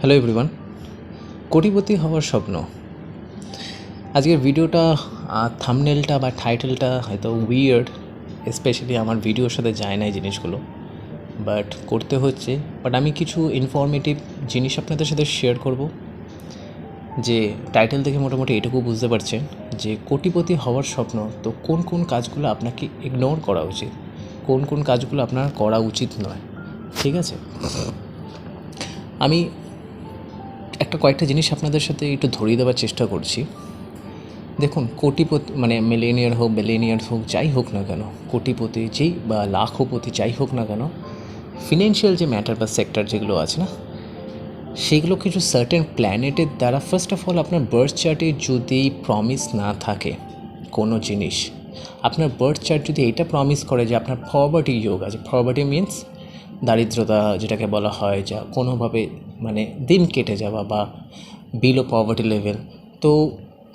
Hello everyone কোটিপতি হওয়ার স্বপ্ন। আজকের ভিডিওটা থামনেলটা বা টাইটেলটা হয়তো উইয়ার্ড স্পেশালি আমার ভিডিওর সাথে যায় না এই জিনিসগুলো। বাট করতে হচ্ছে। বাট আমি কিছু ইনফরমেটিভ জিনিস আপনাদের সাথে শেয়ার করব, যে টাইটেল থেকে মোটামুটি এটুকু বুঝতে পারছেন, যে কোটিপতি হওয়ার স্বপ্ন, তো কোন কোন কাজগুলো আপনাকে ইগনোর করা উচিত? কোন কোন কাজগুলো আপনার করা উচিত নয়? ঠিক আছে? আমি একটা কয়েকটা জিনিস আপনাদের সাথে একটু ধরিয়ে দেওয়ার চেষ্টা করছি। দেখুন, কোটিপতি মানে মিলেনিয়ার হোক মিলেনিয়ার হোক, যাই হোক না কেন, কোটিপতি যেই বা লাখপতি যাই হোক না কেন ফিনান্সিয়াল যে ম্যাটার বা সেক্টর যেগুলো আছে না, সেগুলো কিছু সার্টেন প্ল্যানেটের দ্বারা ফার্স্ট অফ অল আপনার বার্থ চার্টে যদি প্রমিস না থাকে কোনো জিনিস, আপনার বার্থ চার্ট যদি এটা প্রমিস করে যে আপনার ফরওয়ার্ডি যোগ আছে ফরওয়ার্ডি মিন্স দারিদ্রতা যেটাকে বলা হয়, যা কোনোভাবে মানে দিন কেটে যাওয়া বা বিলো পভার্টি লেভেল তো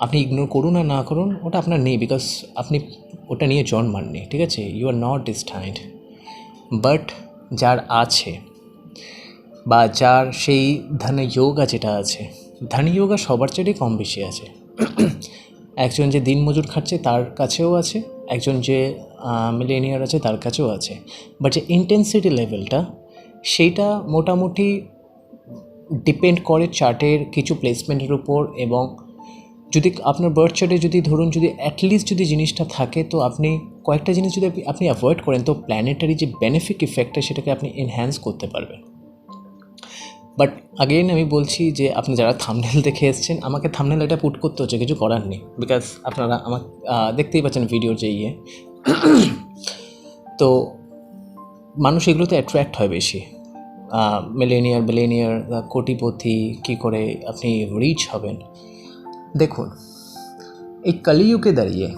আপনি ইগনোর করুন আর না করুন, ওটা আপনার নেই বিকজ আপনি ওটা নিয়ে জন্মাননি, ঠিক আছে? You are not destined but যার আছে বা যার সেই ধানে যোগা যেটা আছে, ধানি যোগা সবার চেয়ে কম বেশি আছে। একজন যে দিন মজুর খাচ্ছে তার কাছেও আছে, একজন যে মিলেনিয়ার আছে তার কাছেও আছে। বাট যে ইন্টেন্সিটি লেভেলটা সেইটা মোটামুটি ডিপেন্ড করে চার্টের কিছু প্লেসমেন্টের উপর এবং যদি আপনার বার্থ চার্টে যদি ধরুন যদি অ্যাটলিস্ট যদি জিনিসটা থাকে তো আপনি কয়েকটা জিনিস যদি আপনি- অ্যাভয়েড করেন তো প্ল্যানেটারি যে বেনিফিক ইফেক্টটা সেটাকে আপনি এনহ্যান্স করতে পারবেন। বাট আগেইন আমি বলছি যে আপনি যারা থামনেল দেখে এসছেন, আমাকে থামনেল এটা পুট করতে হচ্ছে, কিছু করার নেই। বিকজ আপনারা আমার দেখতেই পাচ্ছেন ভিডিওর যে ইয়ে। তো মানুষ এগুলোতে অ্যাট্রাক্ট হয় বেশি। মিলেনিয়ার বিলেনিয়ার কোটিপতি, কী করে আপনি রিচ হবেন। দেখুন, এই কলিযুগে দাঁড়িয়ে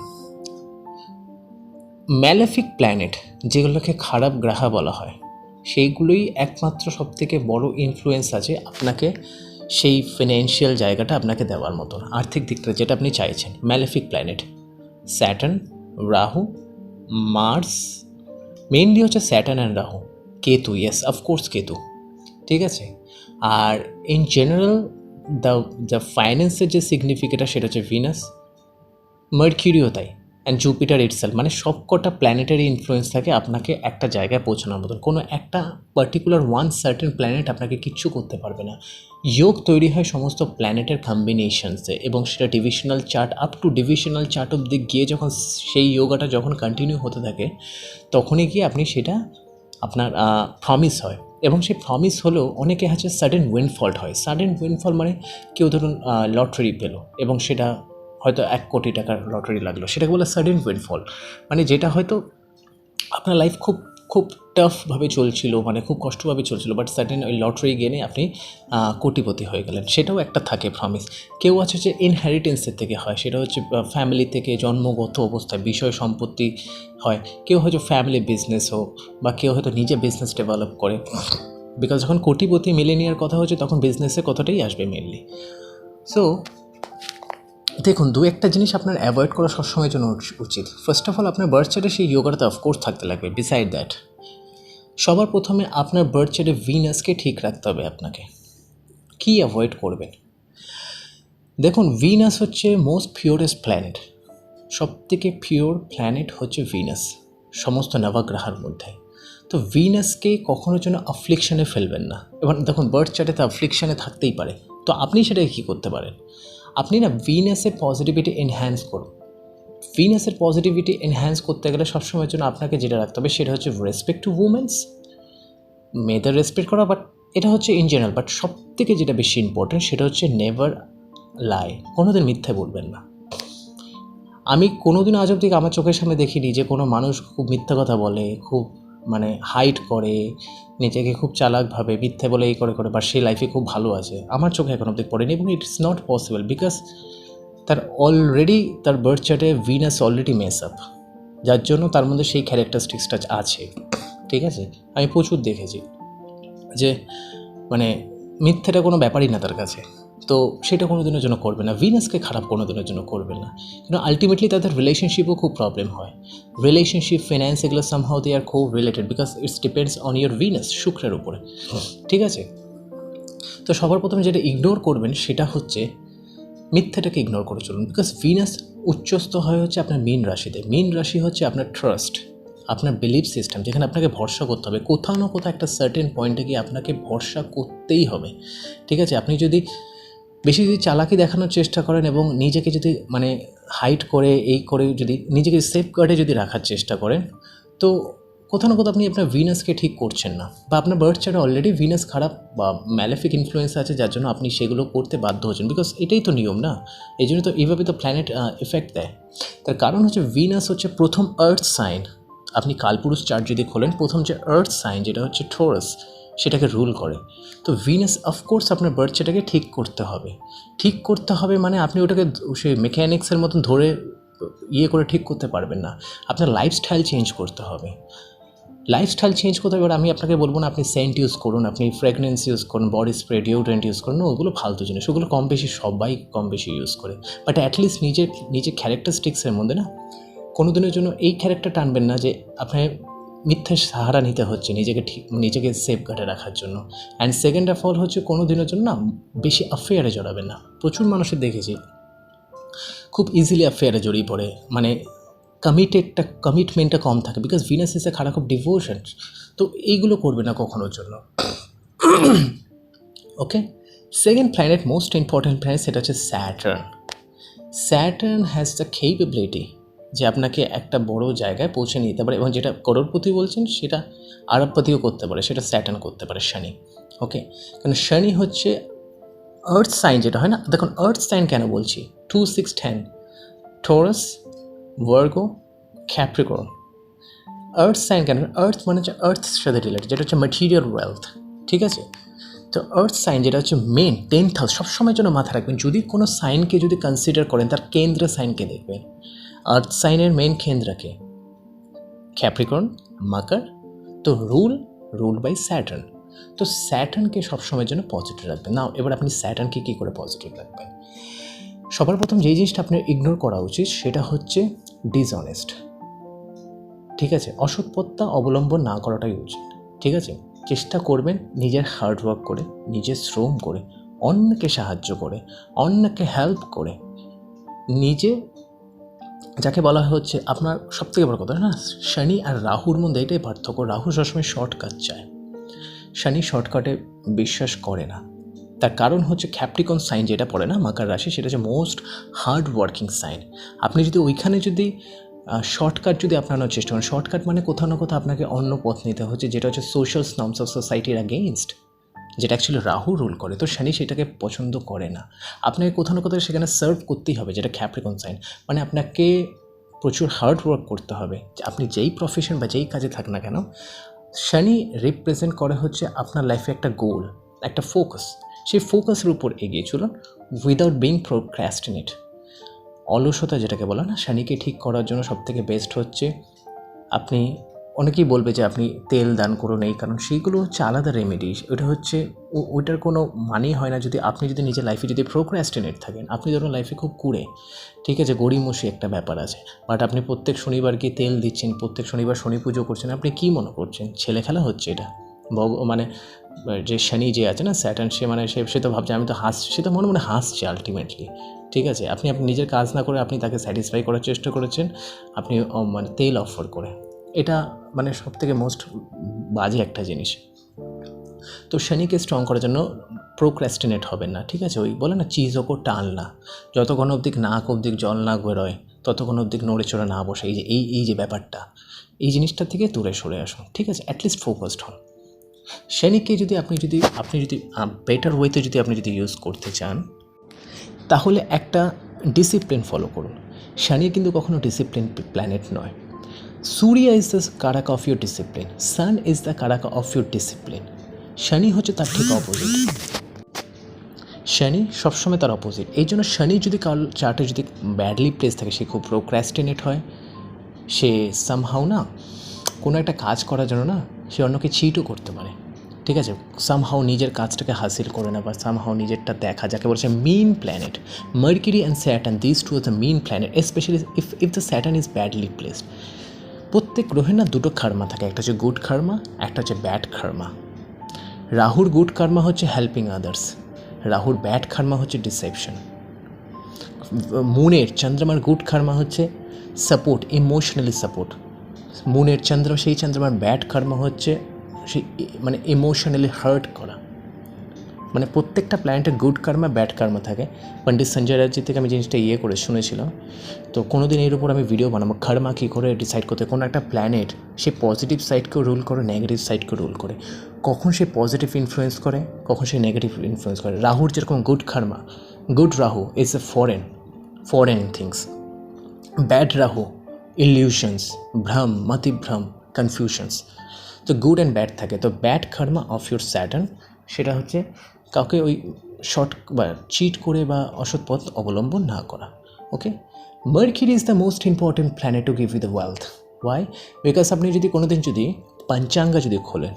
ম্যালেফিক প্ল্যানেট যেগুলোকে খারাপ গ্রহ বলা হয়, সেইগুলোই একমাত্র সবথেকে বড় ইনফ্লুয়েন্স আছে আপনাকে সেই ফিনান্সিয়াল জায়গাটা আপনাকে দেওয়ার মতন, আর্থিক দিকটা যেটা আপনি চাইছেন malefic planet Saturn Rahu Mars mainly হচ্ছে Saturn and Rahu Ketu yes of course Ketu, ঠিক আছে? আর ইন জেনারেল দ্য দ্য ফাইন্যান্সের যে সিগনিফিকেটা সেটা হচ্ছে ভিনাস মার্কিউরিও তাই অ্যান্ড জুপিটার ইটসেল মানে সবকটা প্ল্যানেটারি ইনফ্লুয়েন্স থাকে আপনাকে একটা জায়গায় পৌঁছানোর মতন। কোনো একটা পার্টিকুলার ওয়ান সার্টেন প্ল্যানেট আপনাকে কিচ্ছু করতে পারবে না। যোগ তৈরি হয় সমস্ত প্ল্যানেটের কম্বিনেশনসে এবং সেটা divisional chart up to divisional chart অব্দি গিয়ে যখন সেই যোগাটা যখন কন্টিনিউ হতে থাকে, তখনই গিয়ে আপনি সেটা আপনার প্রমিস হয়। এবং সেই প্রমিস হলেও অনেকে আছে সাডেন উইনফল্ট হয়। সাডেন উইনফল মানে কেউ ধরুন লটারি পেল এবং সেটা হয়তো এক কোটি টাকার লটারি লাগল। সেটাকে বলে সাডেন উইনফল মানে যেটা হয়তো আপনার লাইফ খুব খুব টাফভাবে চলছিল মানে খুব কষ্টভাবে চলছিল বাট সাডেন ওই লটারি গেনে আপনি কোটিপতি হয়ে গেলেন। সেটাও একটা থাকে প্রমিস কেউ আছে যে ইনহেরিটেন্সের থেকে হয়, সেটা হচ্ছে ফ্যামিলি থেকে জন্মগত অবস্থায়, বিষয় সম্পত্তি হয়। কেউ হয়তো ফ্যামিলি বিজনেস হোক, বা কেউ হয়তো নিজে বিজনেস ডেভেলপ করে। বিকজ যখন কোটিপতি মিলেনিয়ার কথা হচ্ছে, তখন বিজনেসের কথাটাই আসবে মেনলি সো দেখুন, দু একটা জিনিস আপনার অ্যাভয়েড করা সবসময়ের জন্য উচ- উচিত। ফার্স্ট অফ অল আপনার বার্থ চার্টে সেই যোগাটা অফকোর্স থাকতে লাগবে বিসাইড দ্যাট সবার প্রথমে আপনার বার্থ চার্টে ভিনাসকে ঠিক রাখতে হবে আপনাকে। কী অ্যাভয়েড করবেন? দেখুন ভিনাস হচ্ছে মোস্ট পিওরেস্ট প্ল্যানেট সব থেকে পিওর প্ল্যানেট হচ্ছে ভিনাস সমস্ত নবগ্রহের মধ্যে। তো ভিনাসকে কখনো যেন আফ্লিকশনে ফেলবেন না। এবার দেখুন বার্থ চার্টে তো আফ্লিকশনে থাকতেই পারে। তো আপনি সেটাকে কী করতে পারেন? আপনি না ভিনাসে পজিটিভিটি এনহ্যান্স করুন। ভিনাসের পজিটিভিটি এনহ্যান্স করতে গেলে সবসময়ের জন্য আপনাকে যেটা রাখতে হবে সেটা হচ্ছে রেসপেক্ট টু উমেন্স মেয়েদের রেসপেক্ট করা বাট এটা হচ্ছে ইন জেনারেল বাট সব থেকে যেটা বেশি ইম্পর্টেন্ট সেটা হচ্ছে নেভার লাই কোনোদিন মিথ্যে বলবেন না। আমি কোনোদিন আজ অব্দি আমার চোখের সামনে দেখিনি যে কোনো মানুষ খুব মিথ্যা কথা বলে, খুব মানে হাইট করে, নিজেকে খুব চালাকভাবে মিথ্যে বলে এই করে করে বা সেই লাইফে খুব ভালো আছে। আমার চোখে এখন অব্দি পড়েনি এবং ইটস নট পসিবল বিকজ তার অলরেডি তার বার্থ চার্টে ভিনাস অলরেডি মেস আপ যার জন্য তার মধ্যে সেই ক্যারেক্টারিস্টিক্সটা আছে। ঠিক আছে? আমি প্রচুর দেখেছি। যে মানে মিথ্যেটা কোনো ব্যাপারই না তার কাছে। তো সেটা কোনো দিনের জন্য করবে না। ভিনাসকে খারাপ কোনো দিনের জন্য করবে না। কিন্তু আলটিমেটলি তাদের রিলেশনশিপও খুব প্রবলেম হয়। রিলেশনশিপ ফিনান্স এগুলো সামহাও দে আর খুব related because it's depends on your Venus শুক্রের উপরে। ঠিক আছে? তো সবার প্রথমে যেটা ইগনোর করবেন সেটা হচ্ছে মিথ্যাটাকে ইগনোর করে চলুন বিকজ ভিনাস উচ্চস্থ হয় হচ্ছে আপনার মীন রাশিতে। মীন রাশি হচ্ছে আপনার ট্রাস্ট আপনার বিলিফ সিস্টেম যেখানে আপনাকে ভরসা করতে হবে। কোথাও না কোথাও একটা সার্টেন পয়েন্টে গিয়ে আপনাকে ভরসা করতেই হবে। ঠিক আছে? আপনি যদি বেশি যদি চালাকি দেখানোর চেষ্টা করেন এবং নিজেকে যদি মানে হাইট করে, এই করে যদি নিজেকে সেফ গার্ডে যদি রাখার চেষ্টা করেন, তো কোথাও না কোথাও আপনি আপনার ভিনাসকে ঠিক করছেন না বা আপনার বার্থ চার্টে অলরেডি ভিনাস খারাপ বা ম্যালেফিক ইনফ্লুয়েন্স আছে যার জন্য আপনি সেগুলো করতে বাধ্য হচ্ছেন বিকজ এটাই তো নিয়ম না? এই জন্য তো এইভাবে তো প্ল্যানেট এফেক্ট দেয়। তার কারণ হচ্ছে ভিনাস হচ্ছে প্রথম আর্থ সাইন আপনি কালপুরুষ চার্ট যদি খোলেন, প্রথম যে আর্থ সাইন যেটা হচ্ছে ঠোরাস সেটাকে রুল করে। তো ভিনাস অফকোর্স আপনার বার্থ চার্টটাকে ঠিক করতে হবে। ঠিক করতে হবে মানে আপনি ওটাকে সেই মেকানিক্সের মতন ধরে ইয়ে করে ঠিক করতে পারবেন না। আপনার লাইফস্টাইল চেঞ্জ করতে হবে। লাইফস্টাইল চেঞ্জ করতে হবে এবার আমি আপনাকে বলব না, আপনি সেন্ট ইউজ করুন, আপনি ফ্রেগনেন্স ইউজ করুন বডি স্প্রে ডিওড্রেন্ট ইউজ করুন ওগুলো ফালতু জিনিস। ওগুলো কম বেশি সবাই কম বেশি ইউজ করে। বাট অ্যাটলিস্ট নিজের নিজের ক্যারেক্টারিস্টিক্সের মধ্যে না কোনো দিনের জন্য এই ক্যারেক্টার টানবেন না যে আপনার মিথ্যের সাহারা নিতে হচ্ছে নিজেকে ঠিক, নিজেকে সেফ গার্ডে রাখার জন্য। অ্যান্ড সেকেন্ড অফ অল হচ্ছে কোনো দিনের জন্য না, বেশি অ্যাফেয়ারে জড়াবেন না। প্রচুর মানুষের দেখেছি, খুব ইজিলি অ্যাফেয়ারে জড়িয়ে পড়ে। মানে কমিটেডটা কমিটমেন্টটা কম থাকে বিকজ ভিনাস ইস এ খারাপ খুব ডিভোশন তো এইগুলো করবে না কখনোর জন্য। Okay second planet most important planet সেটা হচ্ছে Saturn Saturn has the capability যে আপনাকে একটা বড় জায়গায় পৌঁছে নিয়ে যেতে পারে এবং যেটা করোড়পতি বলছেন, সেটা আরবপতিও করতে পারে, সেটা স্যাটার্ন করতে পারে, শনি। ওকে কারণ শনি হচ্ছে আর্থ সাইন যেটা হয় না? দেখুন আর্থ সাইন কেন বলছি? Two six ten Taurus Virgo Capricorn earth sign কেন? আর্থ মানে হচ্ছে আর্থের সাথে রিলেটেড যেটা হচ্ছে ম্যাটেরিয়াল ওয়েলথ ঠিক আছে? তো আর্থ সাইন যেটা হচ্ছে মেন টেন্থ হাউস সবসময়ের জন্য মাথা রাখবেন, যদি কোনো সাইনকে যদি কনসিডার করেন, তার কেন্দ্র সাইনকে দেখবেন? আর্থ সাইনের মেন কেন্দ্রকে ক্যাপ্রিকর্ন মাকার, তো রুল রুল বাই স্যাটার্ন তো স্যাটার্নকে সবসময়ের জন্য পজিটিভ রাখবেন। নাও এবার আপনি স্যাটার্নকে কী করে পজিটিভ রাখবেন? সবার প্রথম যেই জিনিসটা আপনার ইগনোর করা উচিত, সেটা হচ্ছে ডিসঅনেস্ট ঠিক আছে অসৎপত্তা অবলম্বন না করাটাই উচিত। ঠিক আছে, চেষ্টা করবেন নিজের হার্ডওয়ার্ক করে, নিজের শ্রম করে, অন্যকে সাহায্য করে, অন্যকে হেল্প করে। নিজে, যাকে বলা হচ্ছে আপনার সবথেকে বড় কথা, না? শনি আর রাহুর মধ্যে এটাই পার্থক্য। রাহু সবসময় শর্টকাট চায়। শনি শর্টকাটে বিশ্বাস করে না। তার কারণ হচ্ছে ক্যাপ্টিকন সাইন যেটা পড়ে না, মাকার রাশি, সেটা হচ্ছে মোস্ট হার্ড ওয়ার্কিং সাইন আপনি যদি ওইখানে যদি শর্টকাট যদি আপনার চেষ্টা করেন শর্টকাট মানে কোথাও না কোথাও আপনাকে অন্য পথ নিতে হচ্ছে, যেটা হচ্ছে সোশ্যাল নর্মস অফ সোসাইটির অ্যাগেনস্ট যেটা অ্যাকচুয়ালি রাহু রুল করে। তো শনি সেটাকে পছন্দ করে না। আপনাকে কোথাও না কোথাও সেখানে সার্ভ করতেই হবে, যেটা ক্যাপ্রিকন সাইন মানে আপনাকে প্রচুর হার্ড ওয়ার্ক করতে হবে। আপনি যেই প্রফেশন বা যেই কাজে থাক না কেন, শনি রিপ্রেজেন্ট করে হচ্ছে আপনার লাইফে একটা গোল একটা ফোকাস সেই ফোকাসের উপর এগিয়ে চলুন উইদাউট বিং প্রোক্র্যাস্টিনেট অলসতা যেটাকে বলা না, শনিকে ঠিক করার জন্য সবথেকে বেস্ট হচ্ছে আপনি, অনেকেই বলবে যে আপনি তেল দান করুন এই কারণ সেইগুলো হচ্ছে আলাদা রেমেডি ওটা হচ্ছে ওইটার কোনো মানেই হয় না যদি, আপনি যদি নিজের লাইফে যদি প্রোক্রাস্টিনেট থাকেন, আপনি ধরুন লাইফে খুব কুড়ে, ঠিক আছে, গড়িমসি একটা ব্যাপার আছে বাট আপনি প্রত্যেক শনিবার গিয়ে তেল দিচ্ছেন, প্রত্যেক শনিবার শনি পুজো করছেন, আপনি কী মনে করছেন? ছেলে খেলা হচ্ছে এটা, ভগ মানে যে শনি যে আছে না, স্যাটার্ন সে মানে সে সে তো ভাবছে, আমি তো হাসছি সে তো মনে মনে হাসছে আলটিমেটলি ঠিক আছে? আপনি আপনি নিজের কাজ না করে আপনি তাকে স্যাটিসফাই করার চেষ্টা করেছেন, আপনি মানে তেল অফার করে। এটা মানে সব থেকে মোস্ট বাজে একটা জিনিস। তো শনিকে স্ট্রং করার জন্য প্রোক্রাস্টিনেট হবেন না, ঠিক আছে? ওই বলে না, চিজ ওপর টান না। যতক্ষণ অবধি নাক অবধি জল না বেরোয়, ততক্ষণ অবধি নড়ে চড়ে না বসে। এই যে এই এই যে ব্যাপারটা, এই জিনিসটা থেকে দূরে সরে আসুন, ঠিক আছে? অ্যাটলিস্ট ফোকাসড হন। শনিকে যদি আপনি যদি আপনি যদি বেটার ওয়েতে যদি আপনি যদি ইউজ করতে চান, তাহলে একটা ডিসিপ্লিন ফলো করুন। শনি কিন্তু কখনো ডিসিপ্লিন প্ল্যানেট নয়। সূর্য is the karaka of your discipline sun is the karaka of your discipline শনি হচ্ছে তার ঠিক অপোজিট শনি সবসময় তার অপোজিট এই জন্য শনি যদি কারও চার্টে যদি ব্যাডলি প্লেস থাকে, সে খুব প্রোক্রাস্টিনেট হয়। সে সামহাও না কোনো একটা কাজ করার জন্য না সে অন্যকে চিটও করতে পারে। ঠিক আছে? সামহাও নিজের কাজটাকে হাসিল করে না বা সামহাও নিজেরটা দেখা, যাকে বলছে mean planet Mercury and Saturn this two the mean planet specially if if the Saturn is badly placed প্রত্যেক গ্রহের না দুটো খার্মা থাকে, একটা হচ্ছে গুড খার্মা একটা হচ্ছে ব্যাড খার্মা রাহুর গুড কর্মা হচ্ছে হেল্পিং আদার্স রাহুর ব্যাড কর্মা হচ্ছে ডিসেপশন মুনের চন্দ্রমার গুড কর্মা হচ্ছে সাপোর্ট ইমোশনালি সাপোর্ট মুনের চন্দ্র, সেই চন্দ্রমার ব্যাড কর্মা হচ্ছে সেই মানে ইমোশনালি হার্ট করা। মানে প্রত্যেকটা প্ল্যানেটের গুড কর্মা ব্যাড কর্মা থাকে। পণ্ডিত সঞ্জয় রাজ্যের থেকে আমি জিনিসটা ইয়ে করে শুনেছিলাম। তো কোনো দিন এর উপর আমি ভিডিও বানাবো কর্মা কী করে ডিসাইড করতে, কোনো একটা প্ল্যানেট সে পজিটিভ সাইডকেও রুল করে নেগেটিভ সাইডকেও রুল করে। কখন সে পজিটিভ ইনফ্লুয়েন্স করে, কখন সে নেগেটিভ ইনফ্লুয়েন্স করে। রাহুর যেরকম good karma good Rahu is a foreign foreign things bad Rahu illusions ভ্রম মতিভ্রম কনফিউশনস তো গুড অ্যান্ড ব্যাড থাকে। তো bad karma of your Saturn সেটা হচ্ছে কাউকে ওই শর্ট বা চিট করে বা অসৎ পথ অবলম্বন না করা। Okay Mercury is the most important planet to give you the wealth why because আপনি যদি কোনোদিন যদি পঞ্চাঙ্গা যদি খোলেন,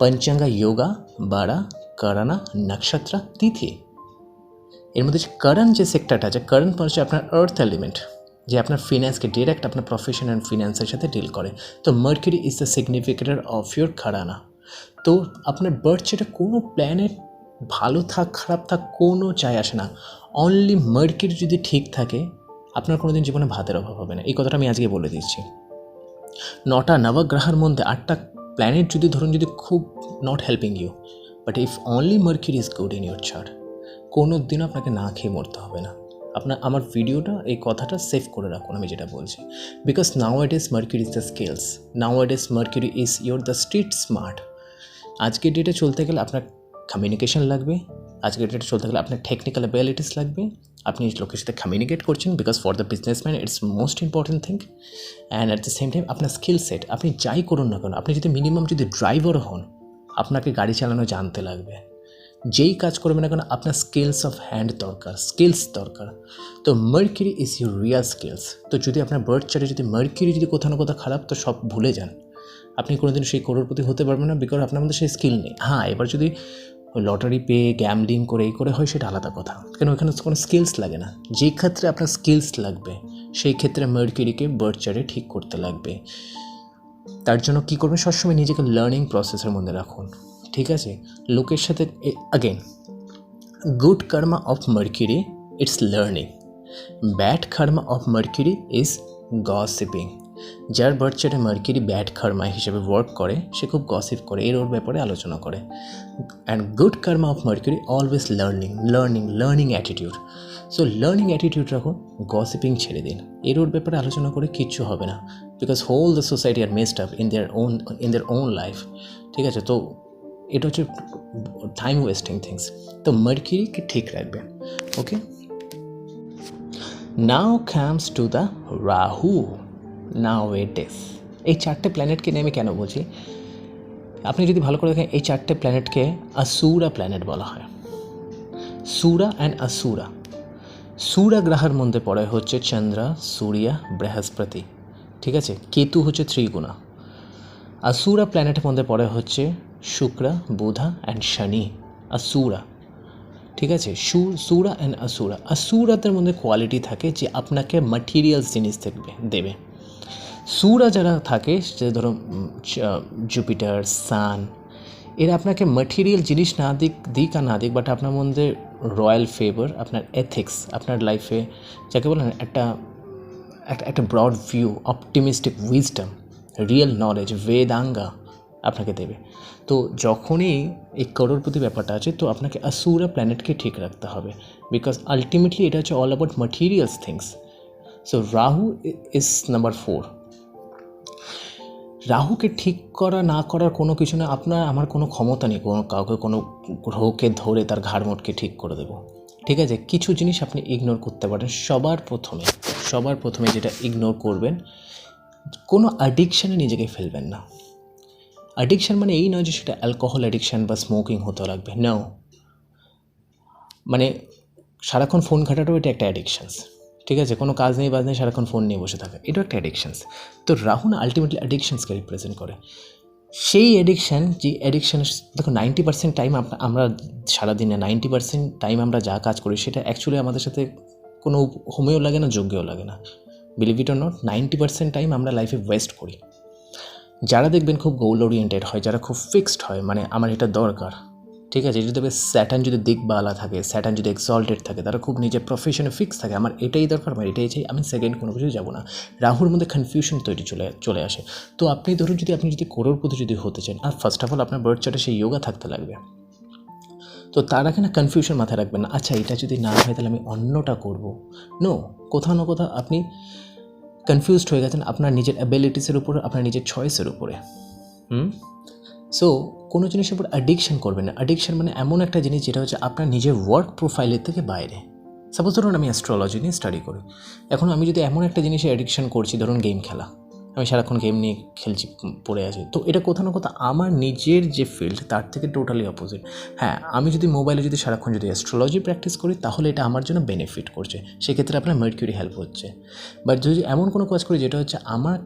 পঞ্চাঙ্গা যোগা বাড়া কারানা নক্ষত্র, তিথি। এর মধ্যে যে কারেন্ট যে সেক্টরটা আছে কারেন্ট হচ্ছে আপনার আর্থ এলিমেন্ট যে আপনার ফিনান্সকে ডিরেক্ট আপনার প্রফেশন অ্যান্ড ফিনান্সের সাথে ডিল করে। তো Mercury is the significator of your খারানা তো আপনার বার্থ সেটা কোনো প্ল্যানেট ভালো থাক, খারাপ থাক, কোনো চাই আসে না। অনলি মার্কিরি যদি ঠিক থাকে, আপনার কোনো দিন জীবনে ভাতের অভাব হবে না। এই কথাটা আমি আজকে বলে দিচ্ছি। নটা নবগ্রহের মধ্যে আটটা প্ল্যানেট যদি ধরুন, যদি খুব not helping you but if only Mercury is good in your chart কোনো দিনও আপনাকে না খেয়ে মরতে হবে না। আপনার, আমার ভিডিওটা, এই কথাটা সেভ করে রাখুন, আমি যেটা বলছি। Because now it is Mercury is the skills now it is Mercury is your the street smart আজকের ডেটে চলতে গেলে আপনার কমিউনিকেশন লাগবে। আজকের ডেটে চলতে গেলে আপনার টেকনিক্যাল অ্যাবিলিটিস লাগবে। আপনি লোকের সাথে কমিউনিকেট করছেন because for the businessman it's most important thing and at the same time আপনার স্কিল সেট আপনি যাই করুন না কেন, আপনি যদি মিনিমাম যদি ড্রাইভার হন, আপনাকে গাড়ি চালানো জানতে লাগবে। যেই কাজ করবে না কেন, আপনার স্কিলস অফ হ্যান্ড দরকার স্কিলস দরকার। তো Mercury is your real skills তো যদি আপনার বার্থ চার্টে যদি মার্কিরি যদি কোথাও না কোথাও খারাপ, তো সব ভুলে যান। আপনি কোনোদিন সেই করোড়পতি হতে পারবেন না বিকজ আপনার মধ্যে সেই স্কিল নেই। হ্যাঁ এবার যদি লটারি পেয়ে গ্যামলিং করে এই করে হয়, সেটা আলাদা কথা। কেন ওখানে কোনো স্কিলস লাগে না। যে ক্ষেত্রে আপনার স্কিলস লাগবে, সেই ক্ষেত্রে মার্কিরিকে বার্থ চার্টে ঠিক করতে লাগবে। তার জন্য কী করবেন? সবসময় নিজেকে লার্নিং প্রসেসের মধ্যে রাখুন। ঠিক আছে? লোকের সাথে again good karma of Mercury it's learning bad karma of Mercury is gossiping যার বার্থ চার্টে মার্কিরি ব্যাড কর্মা হিসেবে ওয়ার্ক করে, সে খুব গসিপ করে, এর ওর ব্যাপারে আলোচনা করে। And good karma of Mercury always learning learning learning attitude so learning attitude রাখুন গসিপিং ছেড়ে দিন। এর ওর ব্যাপারে আলোচনা করে কিচ্ছু হবে না। Because whole the society are messed up in their own in their own life ঠিক আছে? তো এটা হচ্ছে টাইম ওয়েস্টিং থিংস তো মার্কিরিকে ঠিক রাখবেন okay now comes to the Rahu now is এই চারটে প্ল্যানেটকে নিয়ে আমি কেন বলছি? আপনি যদি ভালো করে দেখেন, এই চারটে প্ল্যানেটকে আসুরা প্ল্যানেট বলা হয়। সুরা অ্যান্ড আসুরা সুরা গ্রহের মধ্যে পড়ে হচ্ছে চন্দ্র, সূর্যা, বৃহস্পতি, ঠিক আছে? কেতু হচ্ছে ত্রিগুণা। আসুরা প্ল্যানেটের মধ্যে পড়ে হচ্ছে শুক্র, বুধা অ্যান্ড শনি আসুরা ঠিক আছে? সুর সুরা অ্যান্ড আসুরা আসুরাদের মধ্যে কোয়ালিটি থাকে যে আপনাকে মাটিরিয়ালস জিনিস দেখবে দেবে। সুরা যারা থাকে, যে ধরো জুপিটার সান এরা আপনাকে মাটিরিয়াল জিনিস না দিক দিক আর না দিক বাট আপনার মধ্যে রয়্যাল ফেভার আপনার এথিক্স আপনার লাইফে যাকে বলেন একটা একটা broad view optimistic wisdom real knowledge Vedanga আপনাকে দেবে। তো যখনই এই করোড়পতি ব্যাপারটা আছে, তো আপনাকে আসুরা প্ল্যানেটকে ঠিক রাখতে হবে। বিকজ আলটিমেটলি এটা হচ্ছে all about materials things so Rahu is number four রাহুকে ঠিক করা, না করার কোনো কিছু না, আপনার আমার কোনো ক্ষমতা নেই, কোনো কাউকে, কোনো গ্রহকে ধরে তার ঘাড় মোটকে ঠিক করে দেবো। ঠিক আছে? কিছু জিনিস আপনি ইগনোর করতে পারেন, সবার প্রথমে সবার প্রথমে যেটা ইগনোর করবেন, কোনো অ্যাডিকশানে নিজেকে ফেলবেন না। অ্যাডিকশান মানে এই নয় যে সেটা অ্যালকোহল অ্যাডিকশান বা স্মোকিং হতে লাগবে। নাও মানে সারাক্ষণ ফোন ঘাটাটাও এটা একটা অ্যাডিকশানস ঠিক আছে? কোনো কাজ নেই, বাজ নেই, সারাক্ষণ ফোন নিয়ে বসে থাকে। এটাও একটা অ্যাডিকশানস তো রাহুল আলটিমেটলি অ্যাডিকশানসকে রিপ্রেজেন্ট করে। সেই অ্যাডিকশান যে অ্যাডিকশান দেখো নাইনটি পার্সেন্ট টাইম আমরা সারাদিনে নাইনটি পার্সেন্ট টাইম আমরা যা কাজ করি, সেটা অ্যাকচুয়ালি আমাদের সাথে কোনো হোমেও লাগে না, যোগ্যও লাগে না। Believe it or not ninety percent time আমরা লাইফে ওয়েস্ট করি। যারা দেখবেন খুব গোল ওরিয়েন্টেড হয়, যারা খুব ফিক্সড হয় মানে আমার এটা দরকার, ঠিক আছে? যদি দেখবে স্যাটার্ন যদি দিকবালা থাকে স্যাটার্ন যদি এক্সল্টেড থাকে, তারা খুব নিজের প্রফেশনে ফিক্স থাকে, আমার এটাই দরকার আমার এটাই চাই, আমি সেকেন্ড কোনো কিছু যাব না। রাহুর মধ্যে কনফিউশন তৈরি চলে চলে আসে। তো আপনি ধরুন যদি, আপনি যদি করোড়পতি যদি হতে চান, আর ফার্স্ট অফ অল আপনার বার্থ চার্টে সেই যোগা থাকতে লাগবে। তো তার আগে না কনফিউশন মাথায় রাখবেন আচ্ছা এটা যদি না হয় তাহলে আমি অন্যটা করব। নো কোথাও না কোথাও আপনি কনফিউজড হয়ে গেছেন আপনার নিজের অ্যাবিলিটিসের উপরে, আপনার নিজের চয়েসের উপরে। হুম? সো কোনো জিনিসের উপর অ্যাডিকশন করবেন না। অ্যাডিকশন মানে এমন একটা জিনিস যেটা হচ্ছে আপনার নিজের ওয়ার্ক প্রোফাইলের থেকে বাইরে। সাপোজ ধরুন আমি অ্যাস্ট্রোলজি নিয়ে স্টাডি করি। এখন আমি যদি এমন একটা জিনিসে অ্যাডিকশন করছি, ধরুন গেম খেলা। আমি সারাক্ষণ গেম নিয়ে খেলছি, পড়ে আছি। তো এটা কোথাও না কোথাও আমার নিজের যে ফিল্ড তার থেকে টোটালি অপোজিট হ্যাঁ আমি যদি মোবাইলে যদি সারাক্ষণ যদি অ্যাস্ট্রোলজি প্র্যাকটিস করি, তাহলে এটা আমার জন্য বেনিফিট করছে। সেক্ষেত্রে আপনার মার্কিউরি হেল্প হচ্ছে। বাট যদি এমন কোনো কাজ করি, যেটা হচ্ছে আমার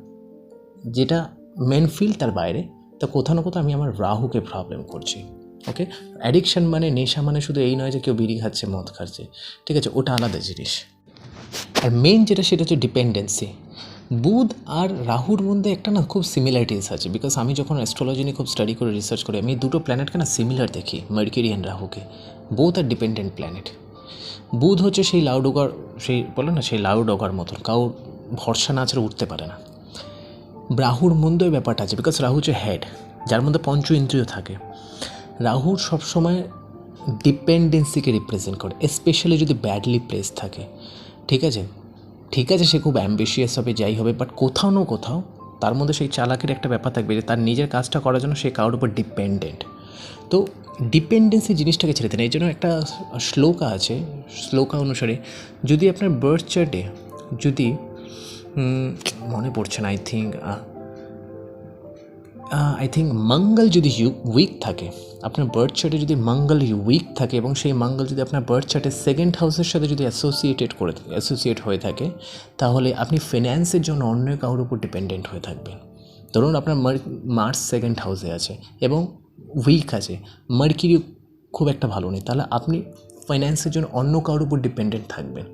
যেটা মেন ফিল্ড তার বাইরে, তো কোথাও না কোথাও আমি আমার রাহুকে প্রবলেম করছি। ওকে অ্যাডিকশান মানে নেশা মানে শুধু এই নয় যে কেউ বিড়ি খাচ্ছে, মদ খাচ্ছে। ঠিক আছে? ওটা আলাদা জিনিস। আর মেন যেটা, সেটা হচ্ছে ডিপেন্ডেন্সি বুধ আর রাহুর মধ্যে একটা না খুব সিমিলারিটিস আছে বিকজ আমি যখন অ্যাস্ট্রোলজি নিয়ে খুব স্টাডি করে রিসার্চ করি, আমি দুটো প্ল্যানেটকে না সিমিলার দেখি মার্কিউরি অ্যান্ড রাহুকে। বোথ আর ডিপেন্ডেন্ট প্ল্যানেট বুধ হচ্ছে সেই লাউডোগার, সেই বলে না, সেই লাউডোগার মতন কাউর ভরসা না ছাড়া উঠতে পারে না। রাহুর মধ্যে ব্যাপারটা আছে বিকজ রাহু হচ্ছে হেড যার মধ্যে পঞ্চ ইন্দ্রিয় থাকে। রাহুর সবসময় ডিপেন্ডেন্সিকে রিপ্রেজেন্ট করে স্পেশালি যদি ব্যাডলি প্লেস থাকে। ঠিক আছে? ঠিক আছে, সে খুব অ্যাম্বিশিয়াস হবে, যাই হবে বাট কোথাও না কোথাও তার মধ্যে সেই চালাকের একটা ব্যাপার থাকবে যে তার নিজের কাজটা করার জন্য সে কারোর উপর ডিপেন্ডেন্ট তো ডিপেন্ডেন্সি জিনিসটাকে ছেড়ে দেন। এই জন্য একটা শ্লোকা আছে, শ্লোকা অনুসারে যদি আপনার বার্থ চার্টে যদি মনে পড়ছে না আই থিঙ্ক আই থিঙ্ক মঙ্গল যদি উইক থাকে, আপনার বার্থ চার্টে যদি মঙ্গল উইক থাকে এবং সেই মঙ্গল যদি আপনার বার্থ চার্টে সেকেন্ড হাউসের সাথে যদি অ্যাসোসিয়েটেড করে অ্যাসোসিয়েট হয়ে থাকে, তাহলে আপনি ফিন্যান্সের জন্য অন্য কারোর উপর ডিপেন্ডেন্ট হয়ে থাকবেন। ধরুন আপনার মার্চ সেকেন্ড হাউসে আছে এবং উইক আছে মার্কিরি খুব একটা ভালো নেই, তাহলে আপনি ফাইন্যান্সের জন্য অন্য কারোর উপর ডিপেন্ডেন্ট থাকবেন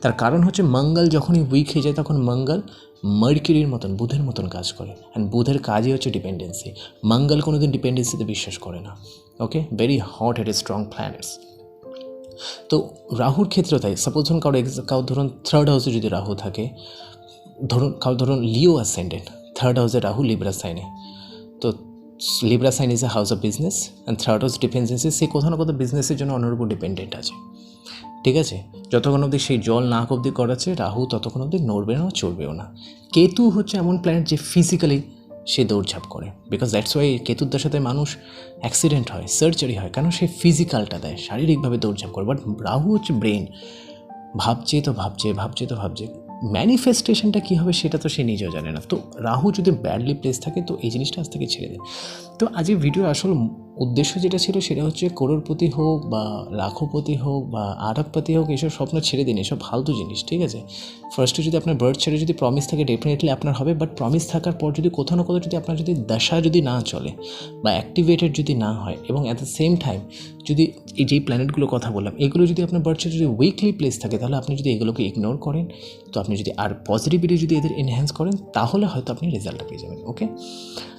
তার কারণ হচ্ছে মঙ্গল যখনই উইক হয়ে যায় তখন মঙ্গল মার্কিরির মতন, বুধের মতন কাজ করে। অ্যান্ড বুধের কাজই হচ্ছে ডিপেন্ডেন্সি মঙ্গল কোনো দিন ডিপেন্ডেন্সিতে বিশ্বাস করে না। Okay very hot head strong planets তো রাহুর ক্ষেত্রেও তাই। সাপোজ ধরুন কারও ex- কারও ধরুন থার্ড হাউসে যদি রাহু থাকে, ধরুন, কারও ধরুন লিও অ্যাসেন্ডেন্ট থার্ড হাউসে রাহু লিব্রা সাইনে তো Libra sign is a house of business and third house dependency সে কোথাও না কোথাও বিজনেসের জন্য অন্যের উপর ডিপেন্ডেন্ট আছে। ঠিক আছে? যতক্ষণ অবধি সেই জল নাক অবধি করাচ্ছে রাহু ততক্ষণ অবধি নড়বে না চলবেও না। কেতু হচ্ছে এমন প্ল্যানেট যে ফিজিক্যালি সে দৌড়ঝাঁপ করে। বিকজ দ্যাটস ওয়াই কেতুর দশাতে মানুষ অ্যাক্সিডেন্ট হয় সার্জারি হয়। কেন? সে ফিজিক্যালটা দেয়, শারীরিকভাবে দৌড়ঝাঁপ করে। বাট রাহু হচ্ছে ব্রেন ভাবছে তো ভাবছে ভাবছে তো ভাবছে। ম্যানিফেস্টেশনটা কী হবে সেটা তো সে নিজেও জানে না। তো রাহু যদি ব্যাডলি প্লেস থাকে, তো এই জিনিসটা আজ থেকে ছেড়ে দেয় তো আজকে ভিডিওর আসল উদ্দেশ্য যেটা ছিল সেটা হচ্ছে করোড়পতি হোক বা লাখপতি হোক বা আরবপতি হোক এসব স্বপ্ন ছেড়ে দিন, এসব ফালতু জিনিস, ঠিক আছে? ফার্স্টে যদি আপনার বার্থ ছেড়ে যদি প্রমিস থাকে ডেফিনেটলি আপনার হবে বাট প্রমিস থাকার পর যদি কোথাও না কোথাও যদি আপনার যদি দশা যদি না চলে বা অ্যাক্টিভেটেড যদি না হয় এবং অ্যাট দ্য সেম টাইম যদি এই যেই প্ল্যানেটগুলো কথা বললাম, এগুলো যদি আপনার বার্থ চার্টে যদি উইকলি প্লেস থাকে, তাহলে আপনি যদি এগুলোকে ইগনোর করেন, তো আপনি যদি আর পজিটিভিটি যদি এদের এনহ্যান্স করেন, তাহলে হয়তো আপনি রেজাল্টটা পেয়ে যাবেন okay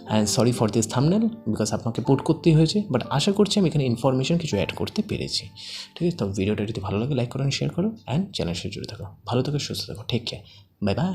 and sorry for this thumbnail because আপনাকে পোর্ট করতেই হয়েছে বাট আশা করছি আমি এখানে ইনফরমেশন কিছু অ্যাড করতে পেরেছি। ঠিক আছে? তো ভিডিওটা যদি ভালো লাগে লাইক করুন শেয়ার করো অ্যান্ড চ্যানেল সাথে জুড়ে থাকো। ভালো থাকো, সুস্থ থাকো। ঠিক আছে বাই বাই